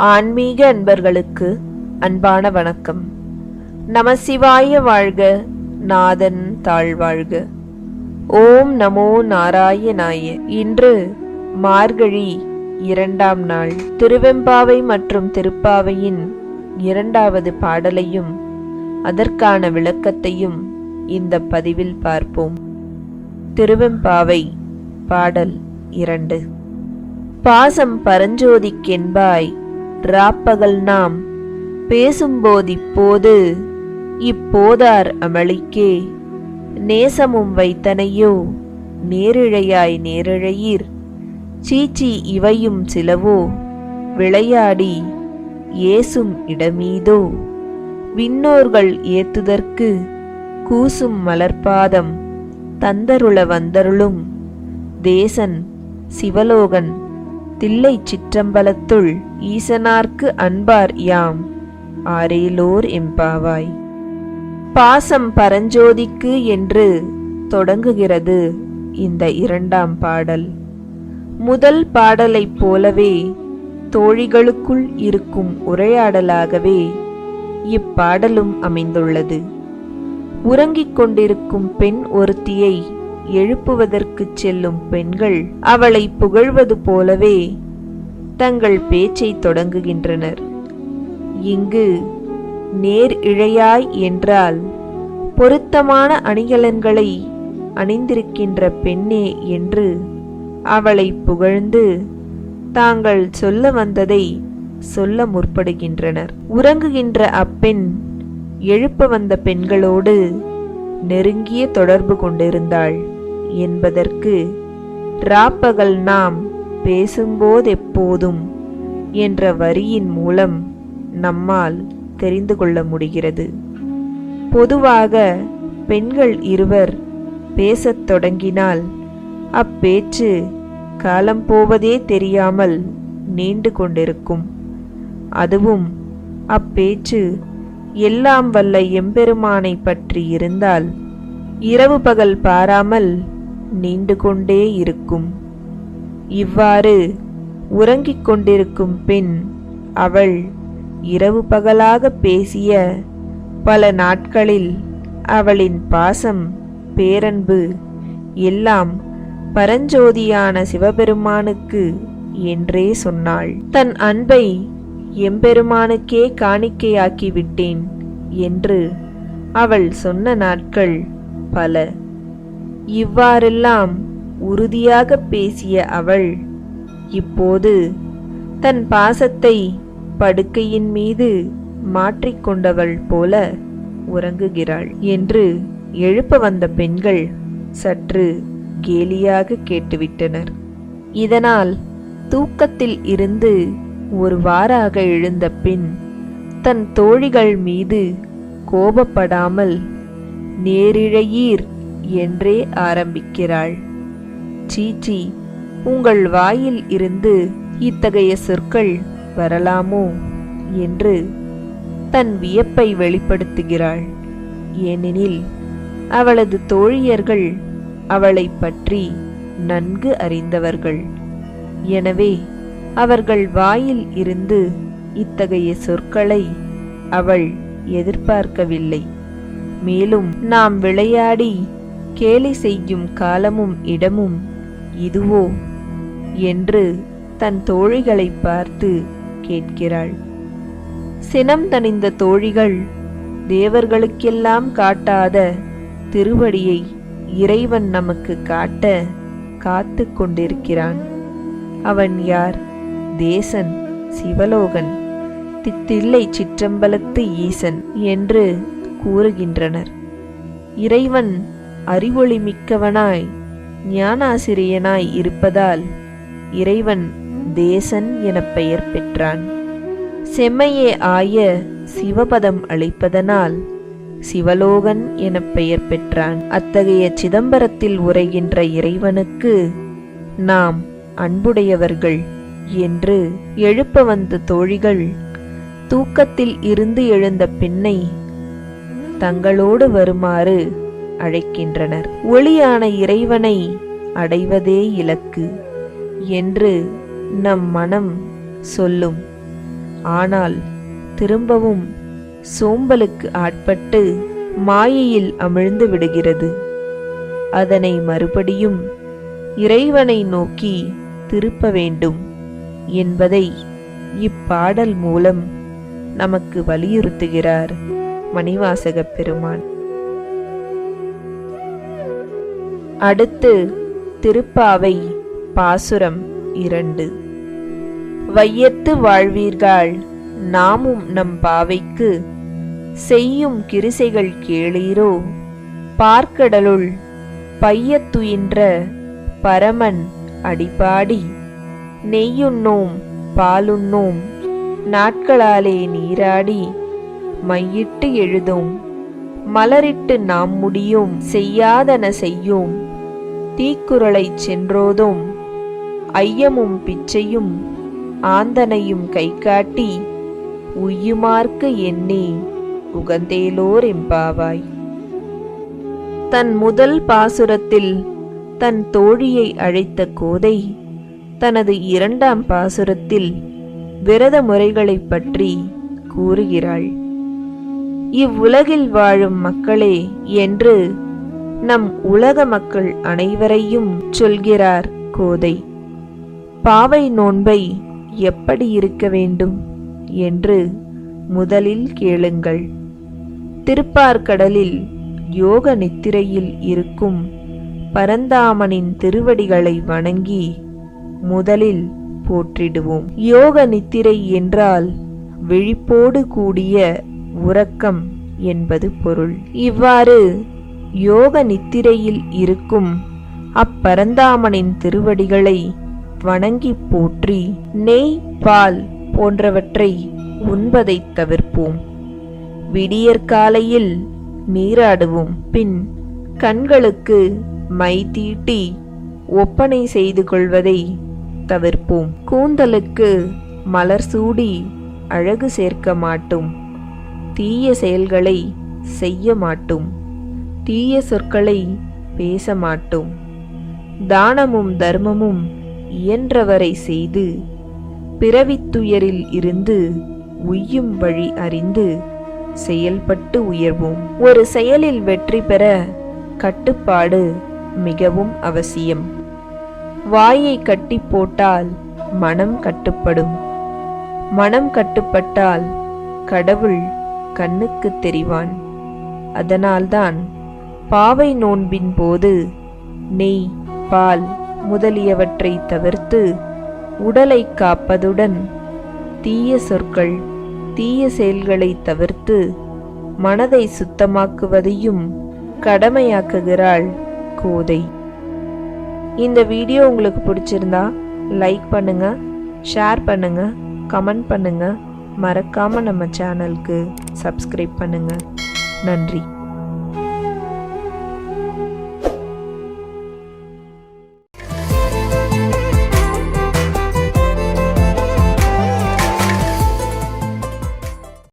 ஆன்மீக அன்பர்களுக்கு அன்பான வணக்கம். நமசிவாய வாழ்க நாதன் தாழ்வாழ்க. ஓம் நமோ நாராயணாய. இன்று மார்கழி இரண்டாம் நாள். திருவெம்பாவை மற்றும் திருப்பாவையின் இரண்டாவது பாடலையும் அதற்கான விளக்கத்தையும் இந்த பதிவில் பார்ப்போம். திருவெம்பாவை பாடல் இரண்டு. பாசம் பரஞ்சோதிக்கென்பாய் ராப்பகல் நாம் பேசும்போதிப்போது இப்போதார் அமளிக்கே நேசமும் வைத்தனையோ நேரிழையாய் நேரிழையீர். சீச்சி இவையும் சிலவோ விளையாடி ஏசும் இடமீதோ. விண்ணோர்கள் ஏத்துதற்கு கூசும் மலர்பாதம் தந்தருள வந்தருளும். தேசன் சிவலோகன் தில்லை சிற்றம்பலத்துள் ஈசனார்க்கு அன்பார் யாம். ஆரேலோர் எம்பாவாய். பாசம் பரஞ்சோதிக்கு என்று தொடங்குகிறது இந்த இரண்டாம் பாடல். முதல் பாடலைப் போலவே தோழிகளுக்குள் இருக்கும் உரையாடலாகவே இப்பாடலும் அமைந்துள்ளது. உறங்கிக் கொண்டிருக்கும் பெண் ஒருத்தியை எழுப்புவதற்குச் செல்லும் பெண்கள் அவளை புகழ்வது போலவே தங்கள் பேச்சை தொடங்குகின்றனர். இங்கு நேர் இழையாய் என்றால் பொருத்தமான அணிகலன்களை அணிந்திருக்கின்ற பெண்ணே என்று அவளை புகழ்ந்து தாங்கள் சொல்ல வந்ததை சொல்ல முற்படுகின்றனர். உறங்குகின்ற அப்பெண் எழுப்ப வந்த பெண்களோடு நெருங்கிய தொடர்பு கொண்டிருந்தாள். என்பதற்கு ராப்பகல் நாம் பேசும்போதெப்போதும் என்ற வரியின் மூலம் நம்மால் தெரிந்து கொள்ள முடிகிறது. பொதுவாக பெண்கள் இருவர் பேசத் தொடங்கினால் அப்பேச்சு காலம் போவதே தெரியாமல் நீண்டு கொண்டிருக்கும். அதுவும் அப்பேச்சு எல்லாம் வல்ல எம்பெருமானை பற்றி இருந்தால் இரவு பகல் பாராமல் நீண்டு கொண்டே இருக்கும். இவ்வாறு உறங்கிக் கொண்டிருக்கும் பெண் அவள் இரவு பகலாக பேசிய பல நாட்களில் அவளின் பாசம் பேரன்பு எல்லாம் பரஞ்சோதியான சிவபெருமானுக்கு என்றே சொன்னாள். தன் அன்பை எம்பெருமானுக்கே காணிக்கையாக்கிவிட்டேன் என்று அவள் சொன்ன நாட்கள் பல. இவ்வாறெல்லாம் உறுதியாக பேசிய அவள் இப்போது தன் பாசத்தை படுக்கையின் மீது மாற்றிக்கொண்டவள் போல உறங்குகிறாள் என்று எழுப்ப வந்த பெண்கள் சற்று கேலியாக கேட்டுவிட்டனர். இதனால் தூக்கத்தில் இருந்து ஒரு வாராக எழுந்த பின் தன் தோழிகள் மீது கோபப்படாமல் நேரிழையீர் என்றே ஆரம்பிக்கிறாள். சீச்சி உங்கள் வாயில் இருந்து இத்தகைய சொற்கள் வரலாமோ? என்று தன் வியப்பை வெளிப்படுத்துகிறாள். ஏனெனில் அவளது தோழியர்கள் அவளை பற்றி நன்கு அறிந்தவர்கள். எனவே அவர்கள் வாயில் இருந்து இத்தகைய சொற்களை அவள் எதிர்பார்க்கவில்லை. மேலும் நாம் விளையாடி கேலி செய்யும் காலமும் இடமும் இதுவோ என்று தன் தோழிகளை பார்த்து கேட்கிறாள். சினம் தணிந்த தோழிகள் தேவர்களுக்கெல்லாம் காட்டாத திருவடியை இறைவன் நமக்கு காட்ட காத்து கொண்டிருக்கிறான். அவன் யார்? தேசன் சிவலோகன் தித்தில்லை சிற்றம்பலத்து ஈசன் என்று கூறுகின்றனர். இறைவன் அறிவொளி மிக்கவனாய் ஞானாசிரியனாய் இருப்பதால் இறைவன் தேசன் என பெயர் பெற்றான். செம்மையே ஆய சிவபதம் அளிப்பதனால் சிவலோகன் என பெயர் பெற்றான். அத்தகைய சிதம்பரத்தில் உரைகின்ற இறைவனுக்கு நாம் அன்புடையவர்கள் என்று எழுப்ப வந்த தோழிகள் தூக்கத்தில் இருந்து எழுந்த பெண்ணை தங்களோடு வருமாறு அழைக்கின்றனர். ஒளியான இறைவனை அடைவதே இலக்கு என்று நம் மனம் சொல்லும். ஆனால் திரும்பவும் சோம்பலுக்கு ஆட்பட்டு மாயையில் அமிழ்ந்து விடுகிறது. அதனை மறுபடியும் இறைவனை நோக்கி திருப்ப வேண்டும் என்பதை இப்பாடல் மூலம் நமக்கு வலியுறுத்துகிறார் மணிவாசகப் பெருமான். அடுத்து திருப்பாவை பாசுரம் இரண்டு. வையத்து வாழ்வீர்கள் நாமும் நம் பாவைக்கு செய்யும் கிரிசைகள் கேளீரோ? பார்க்கடலுள் பையத்துயின்ற பரமன் அடிபாடி நெய்யுண்ணோம் பாலுண்ணோம் நாட்களாலே நீராடி மையிட்டு எழுதும் மலரிட்டு நாம் முடியும் செய்யாதன செய்யும் தீக்குறளைச் சென்றோதும் ஐயமும் பிச்சையும் ஆந்தனையும் கை காட்டி உய்யுமார்க்கு எண்ணி உகந்தேலோர் எம்பாவாய் தன் முதல் பாசுரத்தில் தன் தோழியை அழைத்த கோதை தனது இரண்டாம் பாசுரத்தில் விரத முறைகளைப் பற்றி கூறுகிறாள். இவ்வுலகில் வாழும் மக்களே என்று நம் உலக மக்கள் அனைவரையும் சொல்கிறார் கோதை. பாவை நோன்பை எப்படி இருக்க வேண்டும் என்று முதலில் கேளுங்கள். திருப்பார்கடலில் யோக நித்திரையில் இருக்கும் பரந்தாமனின் திருவடிகளை வணங்கி முதலில் போற்றிடுவோம். யோக நித்திரை என்றால் விழிப்போடு கூடிய உறக்கம் என்பது பொருள். இவ்வாறு யோக நித்திரையில் இருக்கும் அப்பரந்தாமனின் திருவடிகளை வணங்கி போற்றி நெய் பால் போன்றவற்றை உண்பதைத் தவிர்ப்போம். விடியற்காலையில் நீராடுவோம். பின் கண்களுக்கு மை தீட்டி ஒப்பனை செய்து கொள்வதை தவிர்ப்போம். கூந்தலுக்கு மலர் சூடி அழகு சேர்க்க மாட்டோம். தீய செயல்களை செய்ய மாட்டோம். தீய சொற்களை பேச மாட்டோம் தானமும் தர்மமும் இயன்றவரை செய்து பிறவித்துயரில் இருந்து உய்யும் வழி அறிந்து செயல்பட்டு உயர்வோம். ஒரு செயலில் வெற்றி பெற கட்டுப்பாடு மிகவும் அவசியம். வாயை கட்டி போட்டால் மனம் கட்டுப்படும். மனம் கட்டுப்பட்டால் கடவுள் கண்ணுக்கு தெரிவான். அதனால்தான் பாவை நோன்பின் போது நெய் பால் முதலியவற்றை தவிர்த்து உடலை காப்பதுடன் தீய சொற்கள் தீய செயல்களை தவிர்த்து மனதை சுத்தமாக்குவதையும் கடமையாக்குகிறாள் கோதை. இந்த வீடியோ உங்களுக்கு பிடிச்சிருந்தா லைக் பண்ணுங்க ஷேர் பண்ணுங்க கமெண்ட் பண்ணுங்க. மறக்காம நம்ம சேனலுக்கு சப்ஸ்கிரைப் பண்ணுங்க. நன்றி.